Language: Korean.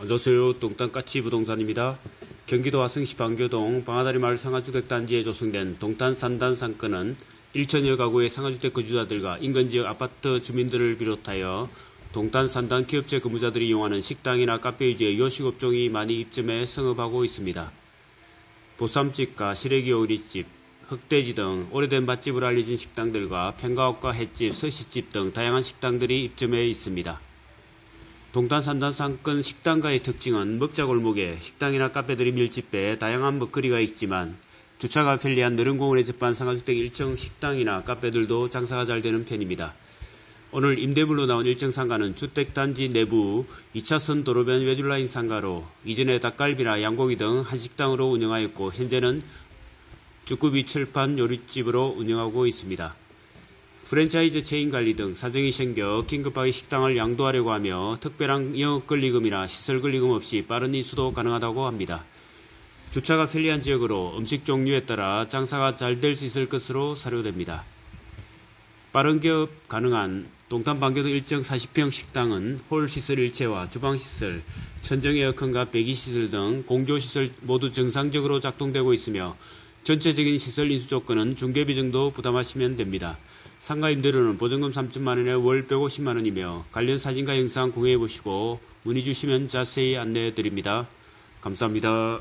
안녕하세요. 동탄까치 부동산입니다. 경기도 화성시 방교동 방아다리 마을 상가주택단지에 조성된 동탄 산단 상권은 1천여 가구의 상가주택 거주자들과 인근 지역 아파트 주민들을 비롯하여 동탄 산단 기업체 근무자들이 이용하는 식당이나 카페 위주의 요식업종이 많이 입점해 성업하고 있습니다. 보쌈집과 시래기 오리집, 흑돼지 등 오래된 맛집으로 알려진 식당들과 평가옥과 횟집, 서시집 등 다양한 식당들이 입점해 있습니다. 동탄 산단 상권 식당가의 특징은 먹자골목에 식당이나 카페들이 밀집해 다양한 먹거리가 있지만 주차가 편리한 느른 공원에 접한 상가주택 일정 식당이나 카페들도 장사가 잘 되는 편입니다. 오늘 임대물로 나온 일정 상가는 주택단지 내부 2차선 도로변 외줄라인 상가로 이전에 닭갈비나 양고기 등 한식당으로 운영하였고 현재는 쭈꾸미 철판 요리집으로 운영하고 있습니다. 프랜차이즈 체인 관리 등 사정이 생겨 긴급하게 식당을 양도하려고 하며 특별한 영업 권리금이나 시설 권리금 없이 빠른 인수도 가능하다고 합니다. 주차가 편리한 지역으로 음식 종류에 따라 장사가 잘 될 수 있을 것으로 사료됩니다. 빠른 기업 가능한 동탄 방교도 일정 40평 식당은 홀 시설 일체와 주방 시설, 천정 에어컨과 배기 시설 등 공조 시설 모두 정상적으로 작동되고 있으며 전체적인 시설 인수 조건은 중개비 정도 부담하시면 됩니다. 상가 임대료는 보증금 3천만 원에 월 150만 원이며 관련 사진과 영상 공유해 보시고 문의 주시면 자세히 안내해 드립니다. 감사합니다.